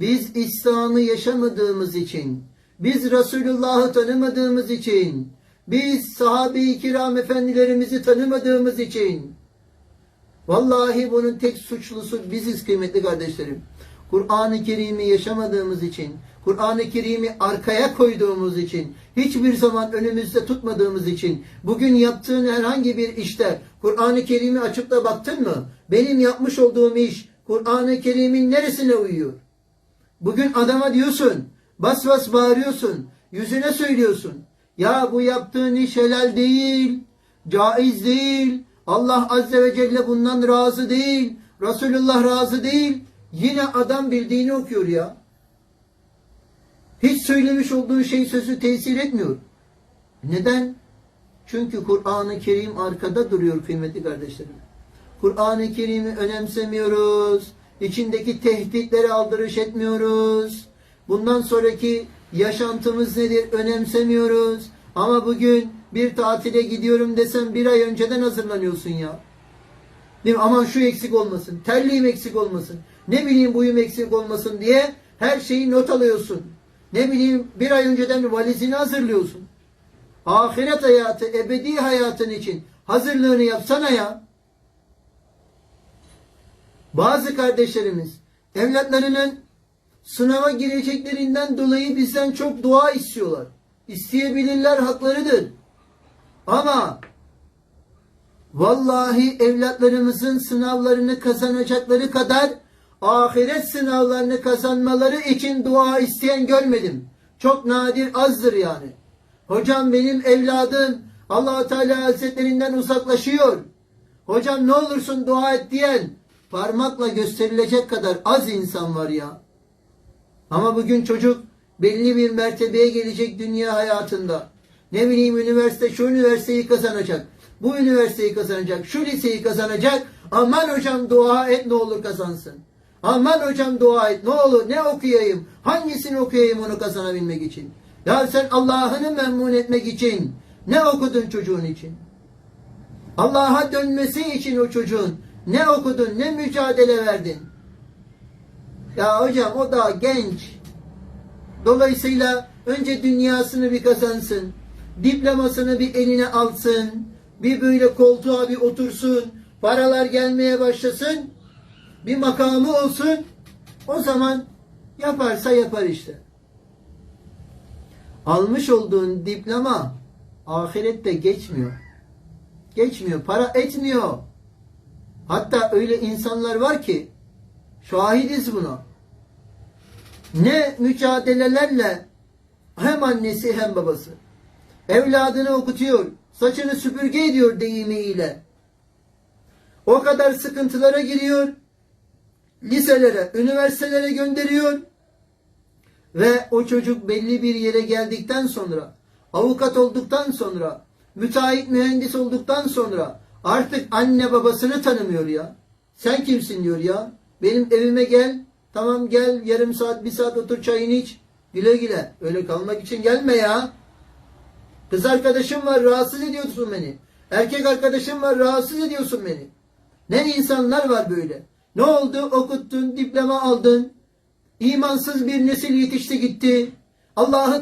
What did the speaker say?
Biz İslam'ı yaşamadığımız için, biz Resulullah'ı tanımadığımız için, biz sahabe-i kiram efendilerimizi tanımadığımız için, vallahi bunun tek suçlusu biziz kıymetli kardeşlerim. Kur'an-ı Kerim'i yaşamadığımız için, Kur'an-ı Kerim'i arkaya koyduğumuz için, hiçbir zaman önümüzde tutmadığımız için, bugün yaptığın herhangi bir işte Kur'an-ı Kerim'i açıp da baktın mı? Benim yapmış olduğum iş Kur'an-ı Kerim'in neresine uyuyor? Bugün adama diyorsun, bas bas bağırıyorsun, yüzüne söylüyorsun. Ya bu yaptığın iş helal değil, caiz değil, Allah Azze ve Celle bundan razı değil, Resulullah razı değil. Yine adam bildiğini okuyor ya. Hiç söylemiş olduğu şey sözü tesir etmiyor. Neden? Çünkü Kur'an-ı Kerim arkada duruyor kıymetli kardeşlerim. Kur'an-ı Kerim'i önemsemiyoruz. İçindeki tehditlere aldırış etmiyoruz. Bundan sonraki yaşantımız nedir önemsemiyoruz. Ama bugün bir tatile gidiyorum desem bir ay önceden hazırlanıyorsun ya. Değil mi? Aman şu eksik olmasın, terliğim eksik olmasın, ne bileyim buyum eksik olmasın diye her şeyi not alıyorsun. Ne bileyim bir ay önceden valizini hazırlıyorsun. Ahiret hayatı, ebedi hayatın için hazırlığını yapsana ya. Bazı kardeşlerimiz evlatlarının sınava gireceklerinden dolayı bizden çok dua istiyorlar. İsteyebilirler haklarıdır. Ama vallahi evlatlarımızın sınavlarını kazanacakları kadar ahiret sınavlarını kazanmaları için dua isteyen görmedim. Çok nadir azdır yani. Hocam benim evladım allah Teala Hazretlerinden uzaklaşıyor. Hocam ne olursun dua et diyen parmakla gösterilecek kadar az insan var ya. Ama bugün çocuk belli bir mertebeye gelecek dünya hayatında. Ne bileyim üniversite şu üniversiteyi kazanacak. Bu üniversiteyi kazanacak. Şu liseyi kazanacak. Aman hocam dua et ne olur kazansın. Aman hocam dua et ne olur ne okuyayım. Hangisini okuyayım onu kazanabilmek için. Ya sen Allah'ını memnun etmek için ne okudun çocuğun için? Allah'a dönmesi için o çocuğun ne okudun ne mücadele verdin? Ya hocam o daha genç. Dolayısıyla önce dünyasını bir kazansın. Diplomasını bir eline alsın. Bir böyle koltuğa bir otursun. Paralar gelmeye başlasın. Bir makamı olsun. O zaman yaparsa yapar işte. Almış olduğun diploma ahirette geçmiyor. Geçmiyor. Para etmiyor. Hatta öyle insanlar var ki şahidiz buna. Ne mücadelelerle hem annesi hem babası evladını okutuyor, saçını süpürge ediyor deyimiyle. O kadar sıkıntılara giriyor, liselere, üniversitelere gönderiyor ve o çocuk belli bir yere geldikten sonra, avukat olduktan sonra, müteahhit mühendis olduktan sonra artık anne babasını tanımıyor ya. Sen kimsin diyor ya. Benim evime gel, tamam gel yarım saat bir saat otur çayını iç. Güle güle. Öyle kalmak için gelme ya. Kız arkadaşım var rahatsız ediyorsun beni. Erkek arkadaşım var rahatsız ediyorsun beni. Ne insanlar var böyle. Ne oldu? Okuttun, diploma aldın. İmansız bir nesil yetişti gitti. Allah'ı